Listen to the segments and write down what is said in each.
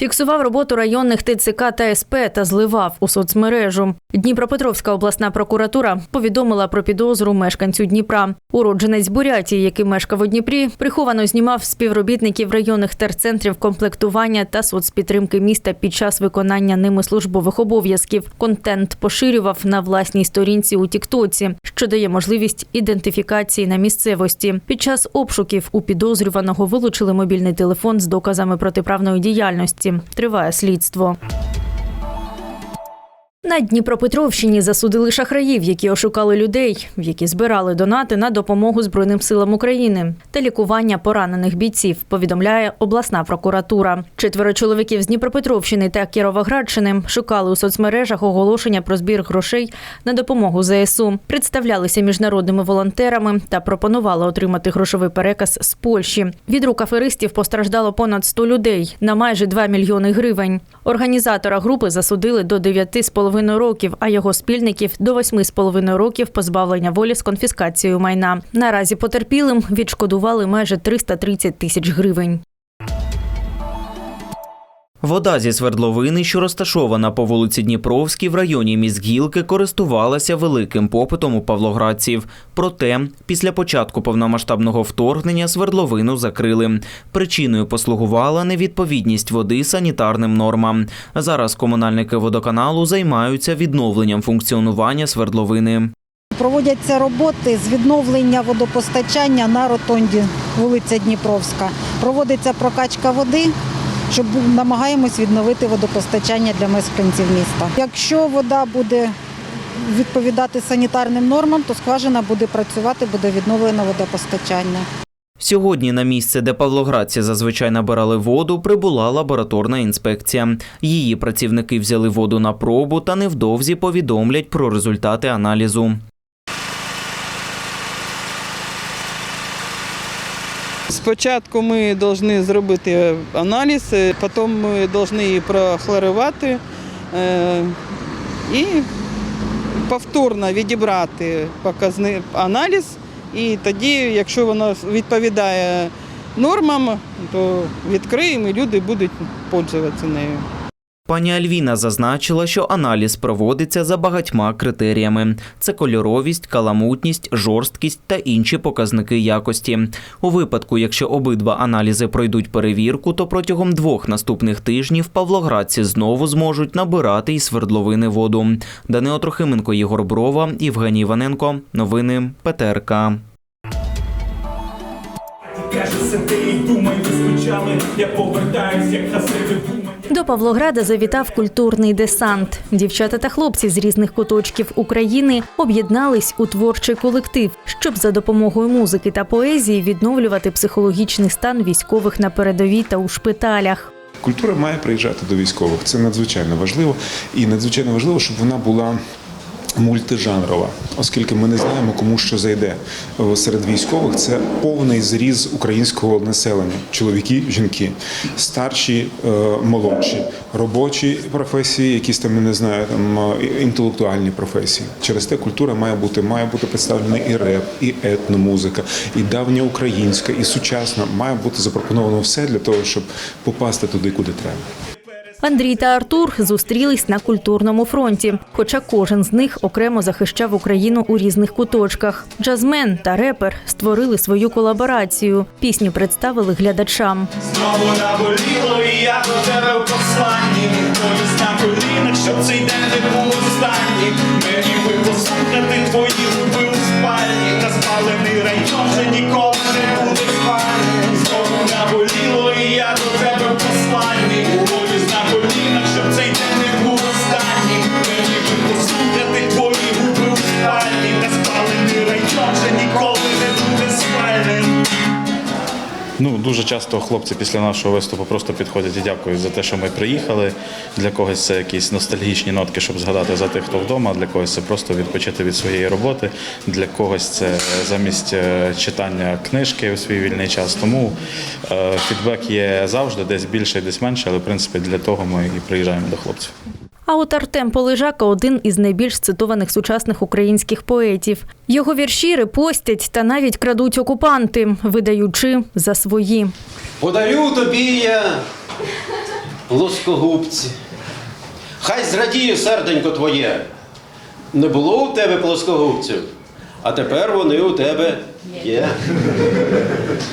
Фіксував роботу районних ТЦК та СП та зливав у соцмережу. Дніпропетровська обласна прокуратура повідомила про підозру мешканцю Дніпра. Уродженець Бурятії, який мешкав у Дніпрі, приховано знімав співробітників районних терцентрів комплектування та соцпідтримки міста під час виконання ними службових обов'язків. Контент поширював на власній сторінці у Тіктоці, що дає можливість ідентифікації на місцевості. Під час обшуків у підозрюваного вилучили мобільний телефон з доказами протиправної діяльності. Триває слідство. На Дніпропетровщині засудили шахраїв, які ошукали людей, які збирали донати на допомогу Збройним силам України та лікування поранених бійців. Повідомляє обласна прокуратура. Четверо чоловіків з Дніпропетровщини та Кіровоградщини шукали у соцмережах оголошення про збір грошей на допомогу ЗСУ. Представлялися міжнародними волонтерами та пропонували отримати грошовий переказ з Польщі. Від рук аферистів постраждало понад 100 людей на майже 2 мільйони гривень. Організатора групи засудили до 9,5 років, а його спільників до 8,5 років позбавлення волі з конфіскацією майна. Наразі потерпілим відшкодували майже 330 тисяч гривень. Вода зі свердловини, що розташована по вулиці Дніпровській в районі Мізгілки, користувалася великим попитом у павлоградців. Проте, після початку повномасштабного вторгнення свердловину закрили. Причиною послугувала невідповідність води санітарним нормам. Зараз комунальники водоканалу займаються відновленням функціонування свердловини. Проводяться роботи з відновлення водопостачання на ротонді, вулиця Дніпровська. Проводиться прокачка води, щоб намагаємось відновити водопостачання для мешканців міста. Якщо вода буде відповідати санітарним нормам, то скважина буде працювати, буде відновлено водопостачання. Сьогодні на місце, де павлоградці зазвичай набирали воду, прибула лабораторна інспекція. Її працівники взяли воду на пробу та невдовзі повідомлять про результати аналізу. Спочатку ми повинні зробити аналіз, потім ми повинні її прохлорувати е, і повторно відібрати показний аналіз. І тоді, якщо воно відповідає нормам, то відкриємо і люди будуть пользуватися нею. Пані Альвіна зазначила, що аналіз проводиться за багатьма критеріями: це кольоровість, каламутність, жорсткість та інші показники якості. У випадку, якщо обидва аналізи пройдуть перевірку, то протягом двох наступних тижнів павлоградці знову зможуть набирати із свердловини воду. Данило Трохименко, Єгор Брова, Євгеній Іваненко. Новини ПТРК. Каже, сиди думай, ви скучали, я повертаюсь, як думай. До Павлограда завітав культурний десант. Дівчата та хлопці з різних куточків України об'єднались у творчий колектив, щоб за допомогою музики та поезії відновлювати психологічний стан військових на передовій та у шпиталях. Культура має приїжджати до військових. Це надзвичайно важливо. І надзвичайно важливо, щоб вона була. Мультижанрова, оскільки ми не знаємо, кому що зайде серед військових. Це повний зріз українського населення: чоловіки, жінки, старші, е, молодші, робочі професії, якісь там не знаю, там е, інтелектуальні професії. Через те культура має бути має бути представлена і реп, і етномузика, і давня українська, і сучасна. Має бути запропоновано все для того, щоб попасти туди, куди треба. Андрій та Артур зустрілись на культурному фронті, хоча кожен з них окремо захищав Україну у різних куточках. Джазмен та репер створили свою колаборацію. Пісню представили глядачам. Знову наболіло, і я до тебе в посланні. Повість на колінах, щоб цей день не був останній. Ну, дуже часто хлопці після нашого виступу просто підходять і дякують за те, що ми приїхали. Для когось це якісь ностальгічні нотки, щоб згадати за тих, хто вдома. Для когось це просто відпочити від своєї роботи. Для когось це замість е, читання книжки у свій вільний час. Тому е, фідбек є завжди, десь більше, десь менше, але в принципі для того ми і приїжджаємо до хлопців. А от Артем Полежака один із найбільш цитованих сучасних українських поетів. Його вірші репостять та навіть крадуть окупанти, видаючи за свої. Подарю тобі я плоскогубці. Хай зрадіє серденько твоє. Не було у тебе плоскогубців, а тепер вони у тебе є.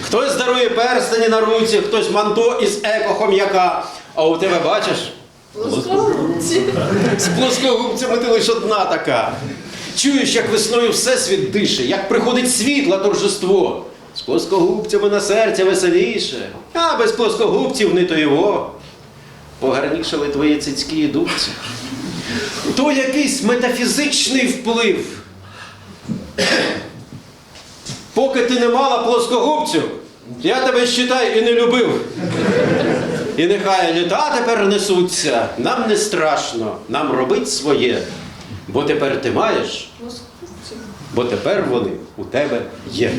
Хтось дарує перстені на руці, хтось манто із еко-хом'яка, а у тебе бачиш? Плоскогубці. З плоскогубцями ти лише одна така. Чуєш, як весною всесвіт дише, як приходить світло торжество. З плоскогубцями на серця веселіше, а без плоскогубців не то його. Погарнішали твої цицькі дубці. То якийсь метафізичний вплив. Поки ти не мала плоскогубців, я тебе считай і не любив. І нехай літа тепер несуться, нам не страшно, нам робить своє. Бо тепер ти маєш, бо тепер вони у тебе є.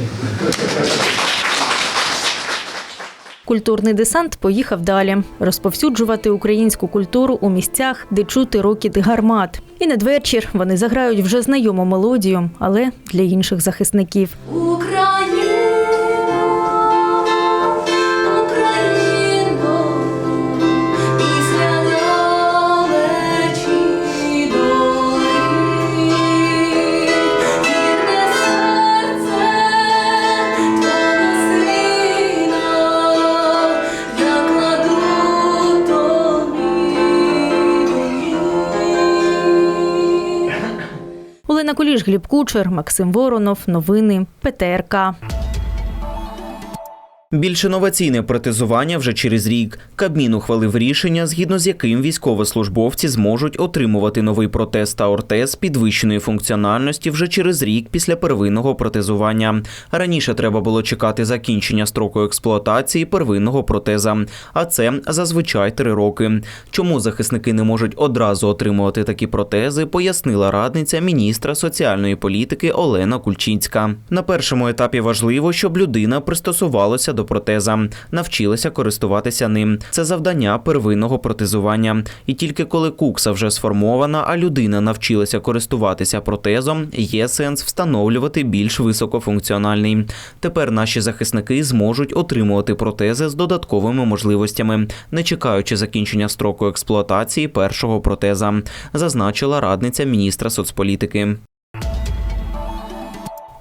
Культурний десант поїхав далі розповсюджувати українську культуру у місцях, де чути рокіт гармат. І надвечір вони заграють вже знайому мелодію, але для інших захисників. Україно, Куліш, Гліб Кучер, Максим Воронов. Новини ПТРК. Більш інноваційне протезування вже через рік. Кабмін ухвалив рішення, згідно з яким військовослужбовці зможуть отримувати новий протез та ортез підвищеної функціональності вже через рік після первинного протезування. Раніше треба було чекати закінчення строку експлуатації первинного протеза, а це зазвичай три роки. Чому захисники не можуть одразу отримувати такі протези, пояснила радниця міністра соціальної політики Олена Кульчинська. На першому етапі важливо, щоб людина пристосувалася до протеза, навчилася користуватися ним. Це завдання первинного протезування. І тільки коли кукса вже сформована, а людина навчилася користуватися протезом, є сенс встановлювати більш високофункціональний. Тепер наші захисники зможуть отримувати протези з додатковими можливостями, не чекаючи закінчення строку експлуатації першого протеза, зазначила радниця міністра соцполітики.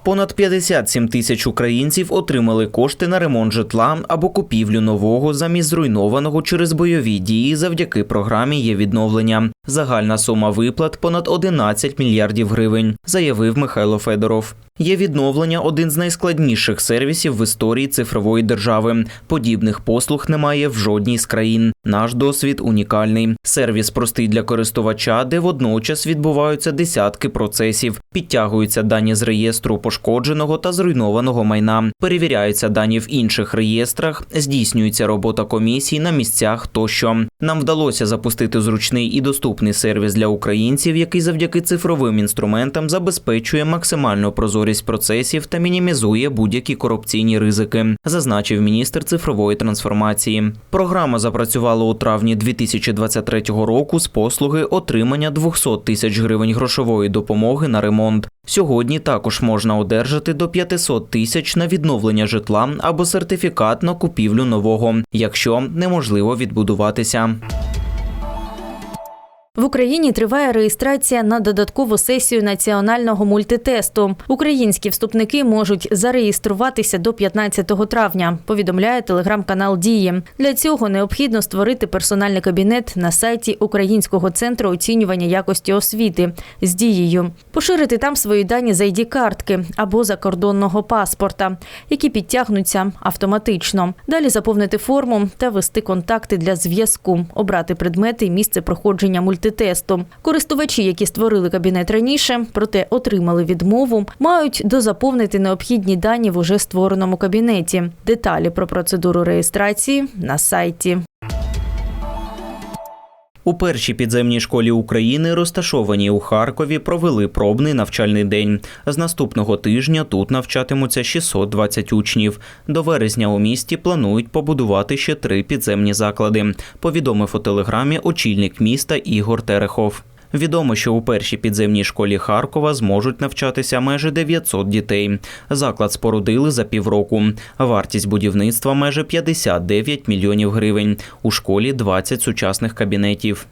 Понад 57 тисяч українців отримали кошти на ремонт житла або купівлю нового замість зруйнованого через бойові дії завдяки програмі є відновлення. Загальна сума виплат понад 11 мільярдів гривень, заявив Михайло Федоров. Є відновлення один з найскладніших сервісів в історії цифрової держави. Подібних послуг немає в жодній з країн. Наш досвід унікальний. Сервіс простий для користувача, де водночас відбуваються десятки процесів. Підтягуються дані з реєстру пошкодженого та зруйнованого майна. Перевіряються дані в інших реєстрах, здійснюється робота комісій на місцях тощо. Нам вдалося запустити зручний і доступний сервіс для українців, який завдяки цифровим інструментам забезпечує максимальну прозорість процесів та мінімізує будь-які корупційні ризики, зазначив міністр цифрової трансформації. Програма запрацювала у травні 2023 року з послуги отримання 200 тисяч гривень грошової допомоги на ремонт. Сьогодні також можна одержати до 500 тисяч на відновлення житла або сертифікат на купівлю нового, якщо неможливо відбудуватися. В Україні триває реєстрація на додаткову сесію національного мультитесту. Українські вступники можуть зареєструватися до 15 травня. Повідомляє телеграм-канал Дії. Для цього необхідно створити персональний кабінет на сайті Українського центру оцінювання якості освіти з дією, поширити там свої дані з id картки або закордонного паспорта, які підтягнуться автоматично. Далі заповнити форму та ввести контакти для зв'язку, обрати предмети і місце проходження мультитесту. Користувачі, які створили кабінет раніше, проте отримали відмову, мають дозаповнити необхідні дані в уже створеному кабінеті. Деталі про процедуру реєстрації на сайті. У першій підземній школі України, розташованій у Харкові, провели пробний навчальний день. З наступного тижня тут навчатимуться 620 учнів. До вересня у місті планують побудувати ще три підземні заклади. Повідомив у телеграмі очільник міста Ігор Терехов. Відомо, що у першій підземній школі Харкова зможуть навчатися майже 900 дітей. Заклад спорудили за півроку. Вартість будівництва майже 59 мільйонів гривень. У школі 20 сучасних кабінетів.